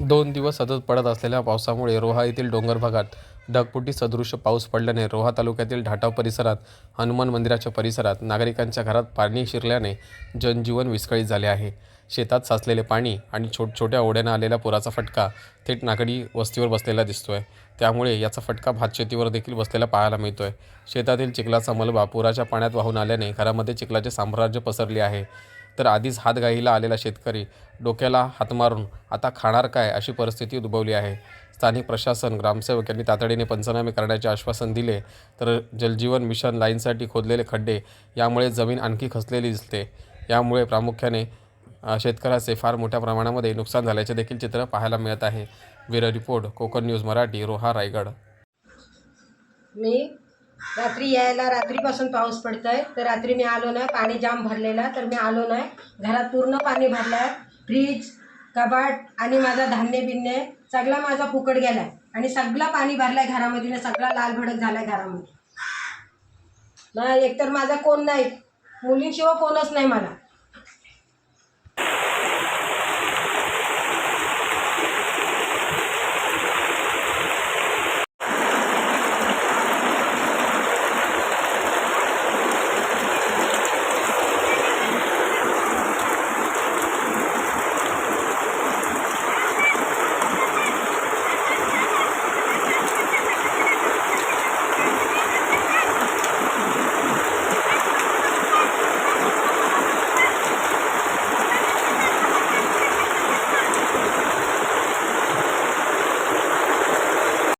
दोन दिवस सतत पडत असलेल्या पावसामुळे रोहा येथील डोंगर भागात ढगपुटी सदृश्य पाऊस पडल्याने रोहा तालुक्यातील ढाटाव परिसरात हनुमान मंदिराच्या परिसरात नागरिकांच्या घरात पाणी शिरल्याने जनजीवन विस्कळीत झाले आहे. शेतात साचलेले पाणी आणि छोट छोट्या ओढ्यानं आलेल्या पुराचा फटका थेट नागरी वस्तीवर बसलेला दिसतोय. त्यामुळे याचा फटका भातशेतीवर देखील बसलेला पाहायला मिळतोय. शेतातील चिखलाचा मलबा पुराच्या पाण्यात वाहून आल्याने घरामध्ये चिखलाचे साम्राज्य पसरले आहे. तर आधीच हातगाईला आलेला शेतकरी डोक्याला हात मारून आता खाणार काय अशी परिस्थिती उद्भवली आहे. स्थानिक प्रशासन ग्रामसेवक यांनी तातडीने पंचनामे करण्याचे आश्वासन दिले. तर जलजीवन मिशन लाईनसाठी खोदलेले खड्डे यामुळे जमीन आणखी खचलेली दिसते. यामुळे प्रामुख्याने शेतकऱ्याचे फार मोठ्या प्रमाणामध्ये नुकसान झाल्याचे देखील चित्र पाहायला मिळत आहे. Bureau report Konkan news Marathi Roha Raigad. मी रात्री यायला रात्रीपासून पाऊस पडतोय. तर रात्री मी आलो नाही. पाणी जाम भरलेला तर मी आलो नाही. घरात पूर्ण पाणी भरलं आहे. फ्रीज कबाट आणि माझा धान्य बिन्य सगळा माझा फुकट गेलाय आणि सगळा पाणी भरलाय घरामध्ये ना सगळा लाल भडक झालाय घरामध्ये. ना एकतर माझा कोण नाही. मुलींशिवाय कोणच नाही मला.